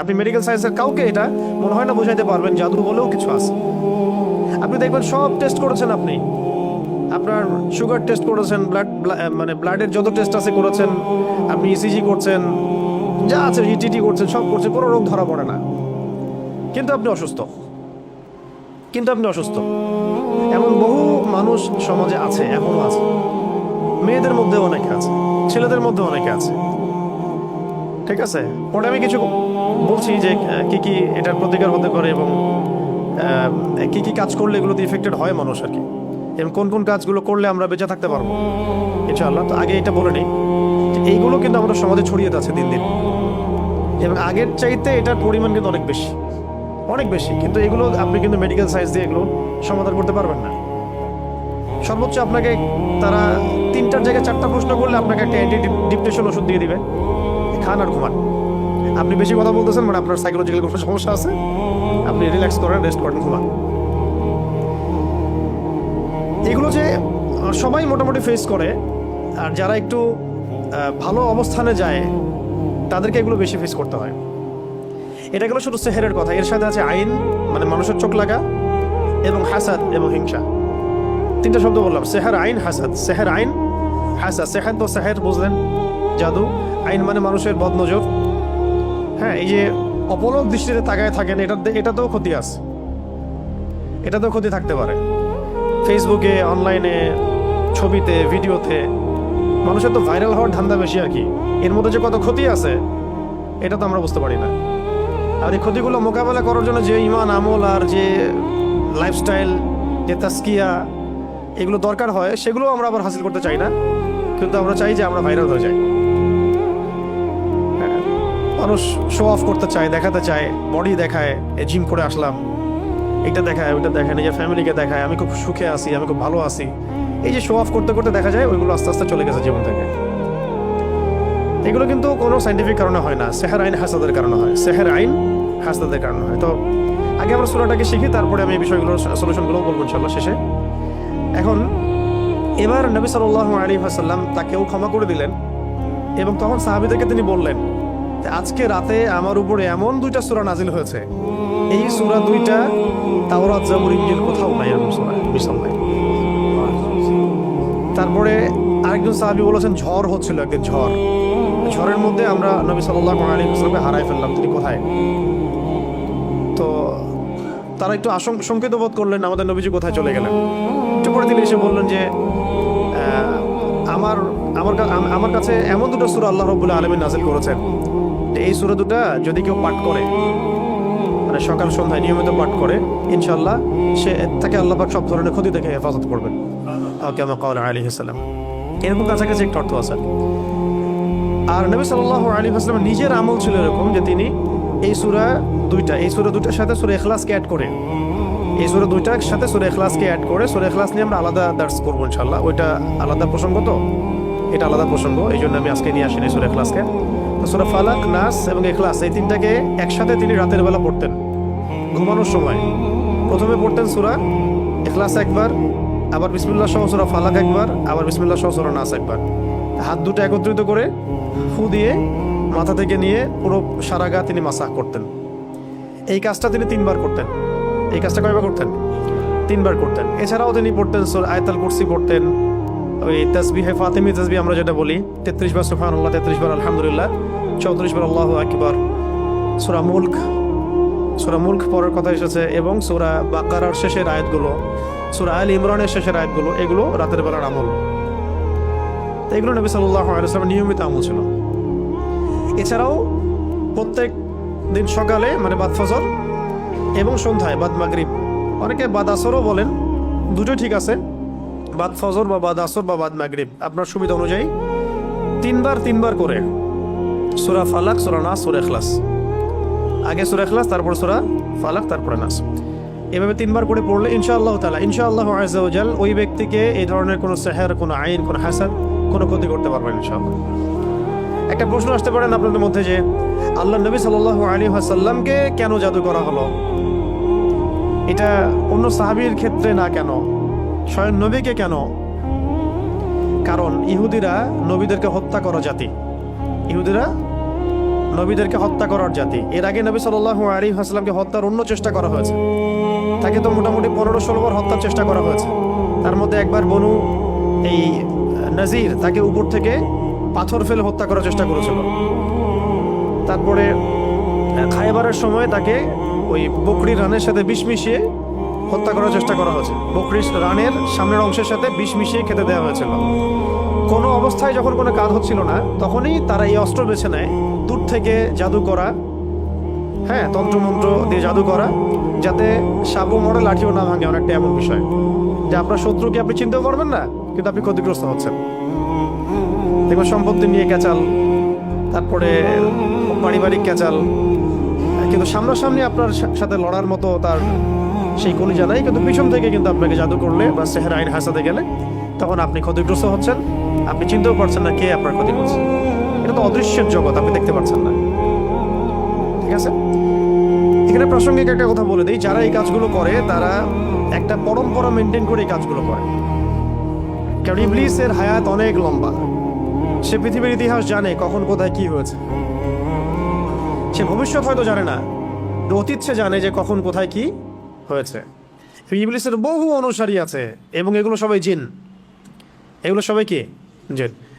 আপনি মেডিকেল সায়েন্সের কাউকে এটা মনে হয় না বোঝাইতে পারবেন, জাদু বলেও কিছু আছে। আপনি দেখবেন সব টেস্ট করেছেন আপনি। আপনার সুগার টেস্ট করেছেন ব্লাড মানে ব্লাডের যত টেস্ট আছে করেছেন, আপনি ইসিজি করছেন, যা আছে ইটিটি করছেন, সব করছেন, কোনো রোগ ধরা পড়ে না। কিন্তু আপনি অসুস্থ। কিন্তু আপনি অসুস্থ। এমন বহু মানুষ সমাজে আছে, এখনও আছে। মেয়েদের মধ্যে অনেকে আছে, ছেলেদের মধ্যে অনেকে আছে। ঠিক আছে? ওটা আমি কিছু বলছি যে কি কি এটার প্রতিকার হতে পারে এবং কি কি কাজ করলে এগুলোতে ইফেক্টেড হয় মানুষ আর কি? এবং কোন কোন কাজগুলো করলে আমরা বেঁচে থাকতে পারব? ইনশাআল্লাহ। তো আগে এটা বলে নিই। এইগুলো কিন্তু আমাদের সমাজে ছড়িয়ে যাচ্ছে দিন দিন। এবং আগের চাইতে এটার পরিমাণ কিন্তু অনেক বেশি। অনেক বেশি। কিন্তু এগুলো আপনি কিন্তু মেডিকেল সায়েন্স দিয়ে এগুলো সমাধান করতে পারবেন না। সর্বোচ্চ আপনাকে তারা তিনটার জায়গায় চারটা প্রশ্ন করলে আপনাকে একটা অ্যান্টি ডিপ্রেশন ওষুধ দিয়ে দিবে। খান আর ঘুমান। আপনি বেশি কথা বলতেছেন মানে আপনার সাইকোলজিক্যাল কোনো সমস্যা আছে? আপনি রিল্যাক্স করেন রেস্ট করেন, ঘুমান। এগুলো যে সবাই মোটামুটি ফেস করে, আর যারা একটু ভালো অবস্থানে যায়, তাদেরকে এগুলো বেশি ফেস করতে হয়। এটা গেলো শুধু সেহেরের কথা। এর সাথে আছে আইন মানে মানুষের চোখ লাগা এবং হাসাদ এবং হিংসা। তিনটা শব্দ বললাম, সেহার আইন, হাসাদ। সেহের আইন, হাসাদ। সেহের তো সেহের, বুঝলেন? জাদু, আইন মানে মানুষের বদনজর। হ্যাঁ এই যে অপলক দৃষ্টিতে তাকায় থাকেন, এটা এটাতেও ক্ষতি আছে। এটাতেও ক্ষতি থাকতে পারে। ফেসবুকে অনলাইনে ছবিতে, ভিডিওতে, মানুষের তো ভাইরাল হওয়ার ধান্দা বেশি আর কি। এর মধ্যে যে কত ক্ষতি আছে, এটা তো আমরা বুঝতে পারি না। আর এই ক্ষতিগুলো মোকাবেলা করার জন্য যে ইমান, আমল আর যে লাইফস্টাইল যে তাস্কিয়া এগুলো দরকার হয় সেগুলো আমরা আবার হাসিল করতে চাই না। কিন্তু আমরা চাই যে আমরা ভাইরাল হয়ে যাই। মানুষ শো অফ করতে চায়, দেখাতে চায় বডি দেখায় জিম করে আসলাম। এটা দেখায়, ওইটা দেখায়, নিজের ফ্যামিলিকে দেখায়, আমি খুব সুখে আছি, আমি খুব ভালো আছি। এই যে শো অফ করতে করতে দেখা যায়, ওইগুলো আস্তে আস্তে চলে গেছে জীবন থেকে। এগুলো কিন্তু কোনো সাইন্টিফিক কারণে হয় না, সেহের আইন হাসাদের কারণে হয়, সেহের আইন হাসাদের কারণে হয়। তো আগে আমরা সুরাটাকে শিখি, তারপরে আমি এই বিষয়গুলোর সলিউশনগুলো বলব ইনশাল্লাহ শেষে। এখন, এবার নবী সাল্লাহ আলী হাসাল্লাম তাকেও ক্ষমা করে দিলেন এবং তখন সাহাবিদেরকে তিনি বললেন আজকে রাতে আমার উপরে এমন দুইটা সূরা নাজিল হয়েছে। এই সুরা দুইটা তাওরাত ইঞ্জিল কোথাও নাই এরকম সূরা নাই। তারপরে আরেকজন সাহাবি বলেছেন, ঝড় হচ্ছিল একদিন, ঝড়। ঝড়ের মধ্যে আমরা নবী সাল্লাহ আলী হাসলামকে হারাই ফেললাম, তিনি কোথায়? তো তারা একটু আশঙ্ক শঙ্কিত বোধ করলেন, আমাদের নবীজি কোথায় চলে গেলেন। একটু পরে তিনি এসে বললেন যে আমার আমার আমার কাছে এমন দুটো সুরা আল্লাহ রবুল্লাহ আলমী নাজিল করেছেন। এই সুরা দুটা যদি কেউ পাঠ করে মানে সকাল সন্ধ্যায় নিয়মিত পাঠ করে ইনশাল্লাহ সে তাকে আল্লাপাক সব ধরনের ক্ষতি থেকে হেফাজত করবেন। ওকে কাউল আলী হাসালাম এরকম কাছাকাছি একটা অর্থ আছে। আর। নবী সাল্লাহ আলী হাসলামের নিজের আমল ছিল এরকম যে তিনি এই সুরা দুইটা এই সুরা দুইটার সাথে সুরা এখলাসকে অ্যাড করে? এই সুরা দুইটার সাথে সুরা এখলাসকে অ্যাড করে সুরা এখলাস নিয়ে আমরা আলাদা দার্স করব ইনশাল্লাহ ওইটা আলাদা প্রসঙ্গ তো? এটা আলাদা প্রসঙ্গ এই জন্য আমি আজকে নিয়ে আসিনি সুরা এখলাসকে সুরা ফালাক, নাস এবং এখলাস এই তিনটাকে একসাথে তিনি রাতের বেলা পড়তেন, ঘুমানোর সময়। প্রথমে পড়তেন সুরা এখলাস একবার, আবার বিসমিল্লাহ সহ সুরা ফালাক একবার, আবার বিসমিল্লাহ সহ সুরা নাস একবার। হাত দুটো একত্রিত করে ফু দিয়ে মাথা থেকে নিয়ে পুরো সারা গা তিনি মাসাহ করতেন। এই কাজটা তিনি তিনবার করতেন। এই কাজটা কয়বার করতেন? তিনবার করতেন। এছাড়াও তিনি পড়তেন আয়তাল কুরসি, পড়তেন ওই তসবিহে ফাতেমি তসবি আমরা যেটা বলি, তেত্রিশ বার সুফান আল্লাহ তেত্রিশ বার আলহামদুলিল্লাহ, চৌত্রিশ বার আল্লাহ আকবর। সুরা মুল্ক সুরা মুল্ক পরের কথা এসেছে এবং সুরা বাকারার শেষের আয়াতগুলো, সুরা আল ইমরানের শেষের আয়াতগুলো, এগুলো রাতের বেলার আমল। তো এগুলো নবী সাল্লাহ আলাইসলামের নিয়মিত আমল ছিল। এছাড়াও প্রত্যেক দিন সকালে মানে বাদ ফজর এবং সন্ধ্যায়, বাদ মাগরিব, অনেকে বাদ আসরও বলেন দুটোই ঠিক আছে বাদ ফজর বা বাদ আসর বা বাদ মাগরিব। আপনার সুবিধা অনুযায়ী তিনবার তিনবার করে সুরা ফালাক, সুরা নাস, সুরা এখলাস আগে সুরা এখলাস তারপর সুরা ফালাক, তারপরে নাস। এভাবে তিনবার করে পড়লে ইনশাআল্লাহ তালা ইনশাআল্লাহ আজাল ওই ব্যক্তিকে এই ধরনের কোনো সেহের, কোনো আইন, কোনো হাসান কোনো ক্ষতি করতে পারবেন ইনশাআল্লাহ। একটা প্রশ্ন আসতে পারেন আপনাদের মধ্যে যে, আল্লাহ নবী সাল্লাহ আলী আসাল্লামকে কেন জাদু করা হলো? এটা অন্য সাহাবীর ক্ষেত্রে না কেন? স্বয়ং নবীকে কেন? কারণ ইহুদিরা নবীদেরকে হত্যা করা জাতি। ইহুদিরা নবীদেরকে হত্যা করার জাতি। এর আগে নবী সাল্লাল্লাহু আলাইহি হাসলামকে হত্যার অন্য চেষ্টা করা হয়েছে। তাকে তো মোটামুটি পনেরো ষোলো বার হত্যার চেষ্টা করা হয়েছে। তার মধ্যে একবার বনু, এই, নাজির তাকে উপর থেকে পাথর ফেলে হত্যা করার চেষ্টা করেছিল। তারপরে, খাইবারের সময় তাকে ওই বকরি রানের সাথে বিষ মিশিয়ে হত্যা করার চেষ্টা করা হয়েছে। বকরির রানের সামনের অংশের সাথে বিষ মিশিয়ে খেতে দেওয়া হয়েছিল। কোনো অবস্থায় যখন কোনো কাজ হচ্ছিল না, তখনই তারা এই অস্ত্র বেছে নেয়। দূর থেকে জাদু করা হ্যাঁ তন্ত্রমন্ত্র দিয়ে জাদু করা, যাতে সাপও মরে লাঠিও না ভাঙে অনেকটা এমন বিষয়। যে আপনার শত্রুকে আপনি চিনতেও পারবেন না, কিন্তু আপনি ক্ষতিগ্রস্ত হচ্ছেন। দেখবেন সম্পত্তি নিয়ে ক্যাচাল, তারপরে পারিবারিক ক্যাচাল, কিন্তু সামনাসামনি আপনার সাথে লড়ার মতো তার সেই কোনো জানাই কিন্তু পিছন থেকে কিন্তু আপনাকে জাদু করলে বা সেহের আইন হাসাতে গেলে তখন আপনি ক্ষতিগ্রস্ত হচ্ছেন। আপনি চিনতেও পারছেন না কে আপনার ক্ষতি করছে। এটা তো অদৃশ্যের জগৎ, আপনি দেখতে পাচ্ছেন না। ঠিক আছে? এখানে প্রাসঙ্গিক একটা কথা বলে দিই, যারা এই কাজগুলো করে, তারা একটা পরম্পরা মেনটেন করে এই কাজগুলো করে। কারণ ইবলিসের হায়াত অনেক লম্বা। সে পৃথিবীর ইতিহাস জানে কখন কোথায় কি হয়েছে। সে ভবিষ্যৎ হয়তো জানে না অতীত সে জানে যে কখন কোথায় কি হয়েছে। ইবলিসের বহু অনুসারী আছে এবং এগুলো সবাই জিন। এগুলো সবাই কি? জিন।